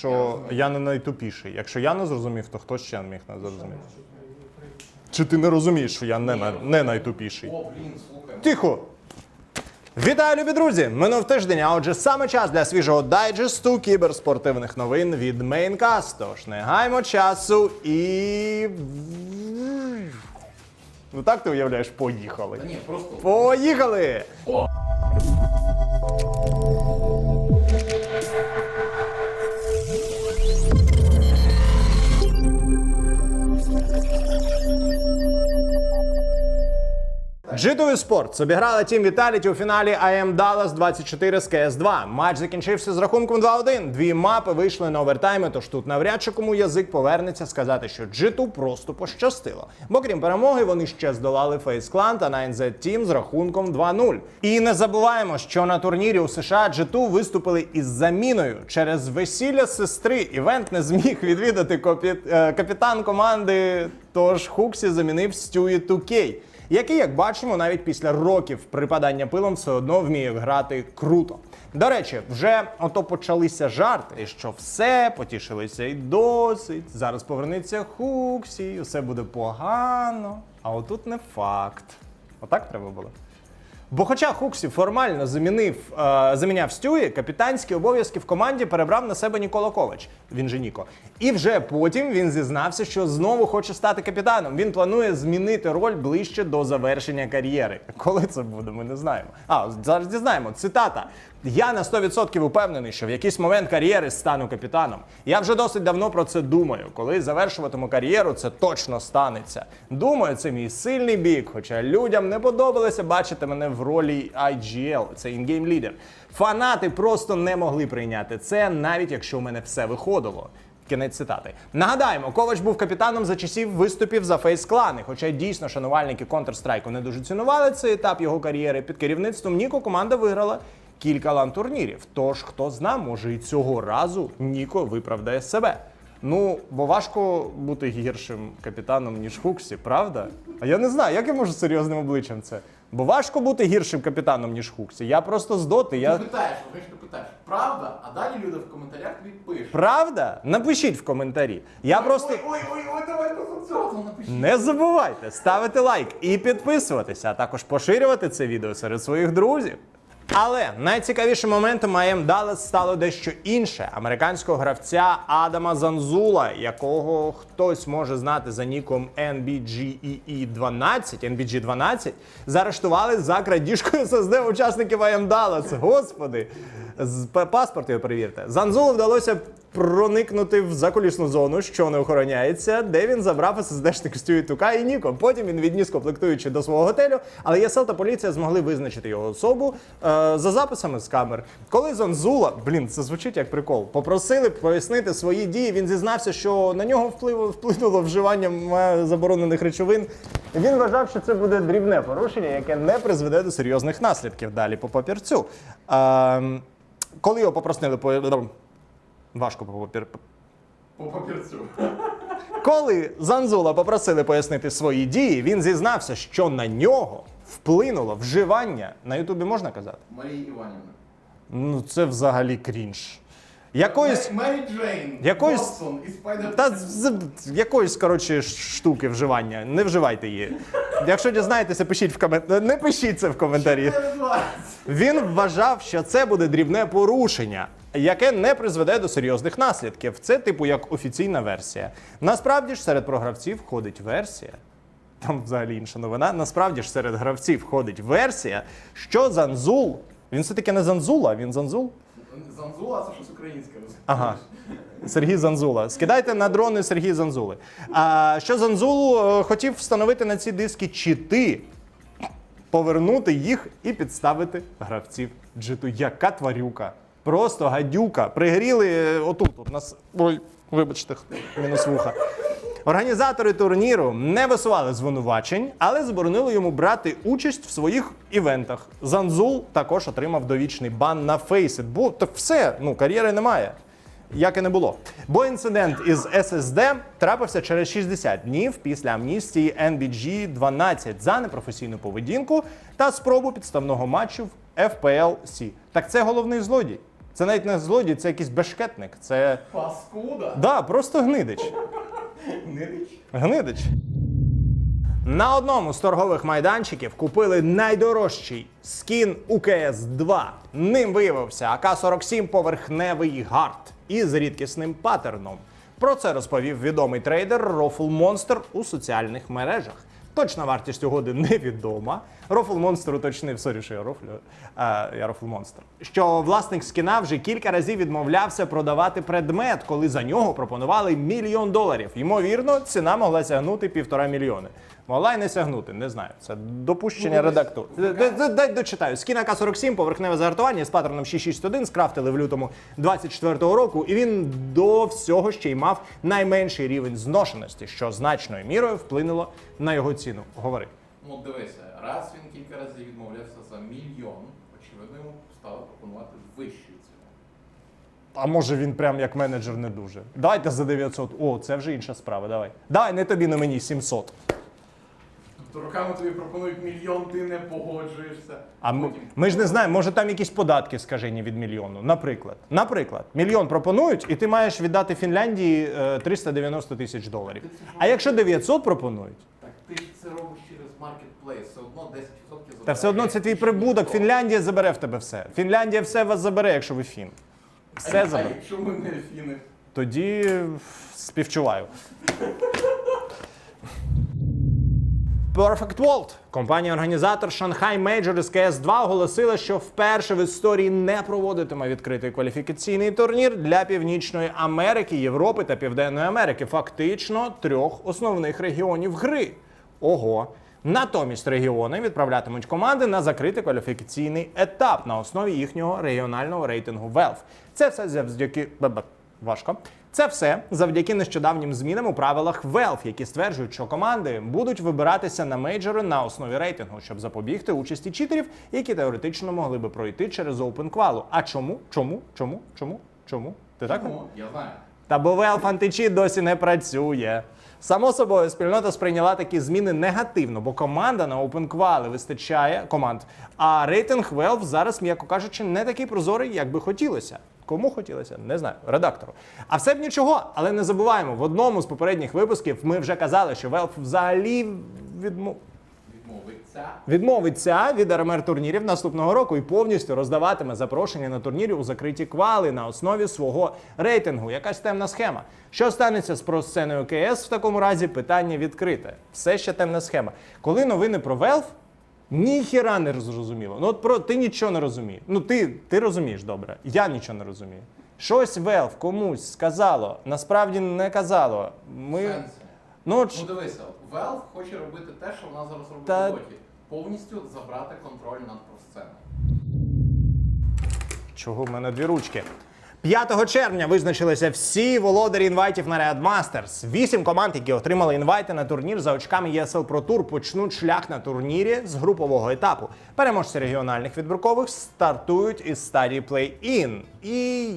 що я не найтупіший. Якщо я не зрозумів, то хто ще міг не зрозуміти? Чи ти не розумієш, що я не, на- не найтупіший? О, блін, слухай. Тихо! Вітаю, любі друзі! Минув тиждень, а отже, саме час для свіжого дайджесту кіберспортивних новин від Maincast. Тож не гаймо часу і. Ну так ти уявляєш, поїхали. Ні, просто. Поїхали! О! G2 Sports обіграли Тім Vitality у фіналі IM Dallas 24 з CS2. Матч закінчився з рахунком 2-1. Дві мапи вийшли на овертайми, тож тут навряд чи кому язик повернеться сказати, що G2 просто пощастило. Бо крім перемоги, вони ще здолали Face Clan та 9Z Team з рахунком 2-0. І не забуваємо, що на турнірі у США G2 виступили із заміною. Через весілля сестри івент не зміг відвідати е, капітан команди. Тож Хуксі замінив Стюї 2K який, як бачимо, навіть після років припадання пилом все одно вміє грати круто. До речі, вже ото почалися жарти, що все потішилися і досить. Зараз повернеться Хуксі, все буде погано. А отут не факт. Отак треба було. Бо хоча Хуксі формально замінив, е, заміняв Стюї, капітанські обов'язки в команді перебрав на себе Нікола Ковач, він же Ніко. І вже потім він зізнався, що знову хоче стати капітаном. Він планує змінити роль ближче до завершення кар'єри. Коли це буде, ми не знаємо. А зараз дізнаємо. Цитата: Я на 100% упевнений, що в якийсь момент кар'єри стану капітаном. Я вже досить давно про це думаю. Коли завершуватиму кар'єру, це точно станеться. Думаю, це мій сильний бік, хоча людям не подобалося бачити мене в ролі IGL, це інгейм лідер. Фанати просто не могли прийняти це, навіть якщо у мене все виходило. Кінець цитати. Нагадаємо, Ковач був капітаном за часів виступів за фейс-клани. Хоча дійсно шанувальники Counter-Strike не дуже цінували цей етап його кар'єри. Під керівництвом Ніко команда виграла кілька лан-турнірів. Тож хто зна, може і цього разу Ніко виправдає себе. Ну, бо важко бути гіршим капітаном, ніж Хуксі, правда? А я не знаю, як я можу серйозним обличчям це. Бо важко бути гіршим капітаном, ніж Хуксі. Я просто з доти. Я... Ти питаєш, ви ж питаєш, правда? А далі люди в коментарях тобі пишуть. Правда? Напишіть в коментарі. Я просто. Ой, ой, ой, ой, давай по цьому напишіть. Не забувайте ставити лайк і підписуватися, а також поширювати це відео серед своїх друзів. Але найцікавішим моментом IM Dallas стало дещо інше американського гравця Адама Занзула, якого хтось може знати за ніком NBGEE 12, NBG 12, заарештували за крадіжкою SSD учасників Маєм Далес. Господи, з п- паспортів перевірте. Занзулу вдалося проникнути в закулісну зону, що не охороняється, де він забрав SSD-шник Стюї Тука і Ніко. Потім він відніс комплектуючи до свого готелю, але ЄСЛ та поліція змогли визначити його особу е, за записами з камер. Коли Занзула, блін, це звучить як прикол, попросили пояснити свої дії. Він зізнався, що на нього впливо, вплинуло вживання заборонених речовин. Він вважав, що це буде дрібне порушення, яке не призведе до серйозних наслідків. Далі по папірцю. Ем, коли його попросили по важко по папір. По папірцю. Коли Занзула попросили пояснити свої дії, він зізнався, що на нього вплинуло вживання. На Ютубі можна казати? Марії Іванівна. Ну це взагалі крінж. Якоїсь. Мері Джейн. Якоїсь- Watson і Спайдер. Та з з якоїсь коротше штуки вживання. Не вживайте її. Якщо дізнаєтеся, пишіть в коментарі. Не пишіть це в коментарі. Він вважав, що це буде дрібне порушення, яке не призведе до серйозних наслідків. Це типу як офіційна версія. Насправді ж серед програвців входить версія. Там взагалі інша новина. Насправді ж серед гравців входить версія, що Занзул. Він все-таки не Занзула, він Занзул. Занзула це щось українське. Ага. Сергій Занзула. Скидайте на дрони Сергій Занзули. А що Занзулу е, хотів встановити на ці диски чити, повернути їх і підставити гравців джиту. Яка тварюка? Просто гадюка. Пригріли е, отут. От нас. Ой, вибачте, мінус вуха. Організатори турніру не висували звинувачень, але заборонили йому брати участь в своїх івентах. Занзул також отримав довічний бан на Faceit, бо так все, ну кар'єри немає. Як і не було. Бо інцидент із SSD трапився через 60 днів після амністії NBG 12 за непрофесійну поведінку та спробу підставного матчу в FPL-C. Так це головний злодій. Це навіть не злодій, це якийсь бешкетник. Це. Паскуда. Да, просто гнидич. Нидич. Гнидич. На одному з торгових майданчиків купили найдорожчий скін УКС 2. Ним виявився АК-47 поверхневий гард із рідкісним паттерном. Про це розповів відомий трейдер Рофл Монстер у соціальних мережах. Точна вартість угоди невідома. Рофл Монстр уточнив, сорі, що я рофлю, а, я Рофл Монстр. Що власник скіна вже кілька разів відмовлявся продавати предмет, коли за нього пропонували мільйон доларів. Ймовірно, ціна могла сягнути півтора мільйони. Могла й не сягнути, не знаю. Це допущення Ну, д- Дай дочитаю. Скін АК-47, поверхневе загартування з паттерном 661 скрафтили в лютому 24-го року, і він до всього ще й мав найменший рівень зношеності, що значною мірою вплинуло на його ціну. Говори. Ну дивися, раз він кілька разів відмовлявся за мільйон, очевидно, йому стали пропонувати вищу ціну. А може він прям як менеджер не дуже. Давайте за 900. О, це вже інша справа. Давай. Давай, не тобі, не мені 700. Тобто роками тобі пропонують мільйон, ти не погоджуєшся. А ми, ми ж не знаємо, може там якісь податки скажені від мільйону. Наприклад, наприклад, мільйон пропонують, і ти маєш віддати Фінляндії е, 390 тисяч доларів. А якщо 900 пропонують, Так ти ж це робиш через маркетплейс, все одно 10% забирає. та все одно це твій прибуток. Фінляндія забере в тебе все. Фінляндія все вас забере, якщо ви фін. Все а, а забере. якщо ми не фіни? Тоді е, співчуваю. Perfect World. Компанія-організатор Shanghai з CS2 оголосила, що вперше в історії не проводитиме відкритий кваліфікаційний турнір для Північної Америки, Європи та Південної Америки. Фактично трьох основних регіонів гри. Ого. Натомість регіони відправлятимуть команди на закритий кваліфікаційний етап на основі їхнього регіонального рейтингу Valve. Це все завдяки важко. Це все завдяки нещодавнім змінам у правилах Valve, які стверджують, що команди будуть вибиратися на мейджори на основі рейтингу, щоб запобігти участі читерів, які теоретично могли би пройти через Open Qual. А чому? Чому? Чому? Чому? Чому? Ти так? Ну, я знаю. Та бо Valve Anti-Cheat досі не працює. Само собою, спільнота сприйняла такі зміни негативно, бо команда на OpenQual вистачає команд. А рейтинг Valve зараз, м'яко кажучи, не такий прозорий, як би хотілося. Кому хотілося, не знаю, редактору. А все б нічого, але не забуваємо, в одному з попередніх випусків ми вже казали, що Valve взагалі відмов... Відмовиться. Відмовиться від РМР турнірів наступного року і повністю роздаватиме запрошення на турнірі у закриті квали на основі свого рейтингу. Якась темна схема. Що станеться з просценою КС в такому разі? Питання відкрите. Все ще темна схема. Коли новини про Valve, ніхіра не зрозуміло. Ну от про ти нічого не розумієш. Ну ти, ти розумієш добре. Я нічого не розумію. Щось Valve комусь сказало, насправді не казало. Ми. Сенсі. Ну, от Ну дивися, Valve хоче робити те, що вона зараз робить Та- у Доті. Повністю забрати контроль над просценою. Чого в мене дві ручки? 5 червня визначилися всі володарі інвайтів на Riot Masters. Вісім команд, які отримали інвайти на турнір за очками ESL Pro Tour, почнуть шлях на турнірі з групового етапу. Переможці регіональних відбіркових стартують із стадії Play-In. І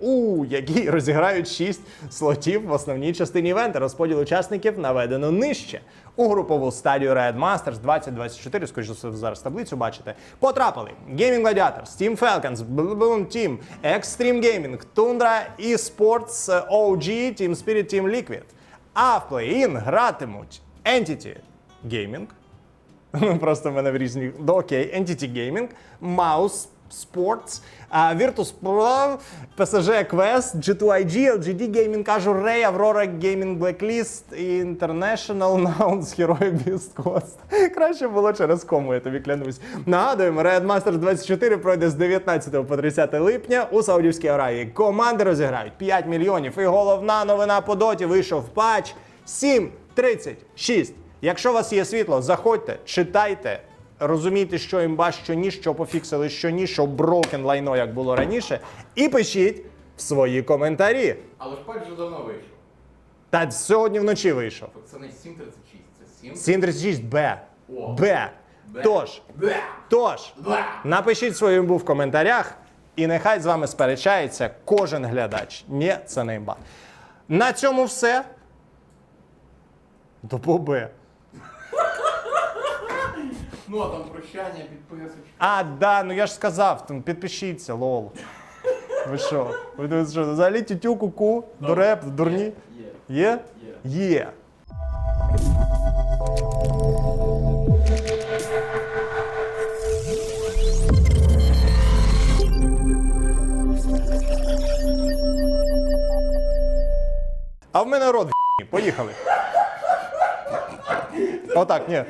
у які розіграють 6 слотів в основній частині івента. Розподіл учасників наведено нижче. У групову стадію Riot Masters 2024, скоріш зараз таблицю бачите, потрапили Gaming Gladiators, Team Falcons, Balloon Team, Extreme Gaming, Tundra eSports, OG, Team Spirit, Team Liquid. А в плей-ін гратимуть Entity Gaming, Просто в мене в різні. Ну, Окей, Entity Gaming, Mouse Sports, Virtus Pro, PSG Quest, G2IG, LGD Gaming, кажу, Ray, Aurora Gaming Blacklist, International Nouns, Heroic Beast Coast. Краще було через кому, я тобі клянусь. Нагадуємо, Riot Masters 24 пройде з 19 по 30 липня у Саудівській Аравії. Команди розіграють 5 мільйонів. І головна новина по доті вийшов патч 7.36. Якщо у вас є світло, заходьте, читайте, розумійте, що імба, що ні, що пофіксили, що ні, що брокен лайно, як було раніше, і пишіть в свої коментарі. Але ж патч вже давно вийшов. Та сьогодні вночі вийшов. Це не 7.36, це 7. 7.36 Б. О. Б. Б. Тож, Бе! тож, Бе! напишіть свою імбу в коментарях, і нехай з вами сперечається кожен глядач. Ні, це не імба. На цьому все. До поби. Ну а там прощання, підписочки. А, да, ну я ж сказав, там підпишіться, лол. Ви що? Ви тут що? Взагалі тютю, куку, дуреп, дурні? Є. Є? Є. Є. А в мене рот в***ні. Поїхали. Отак, ні.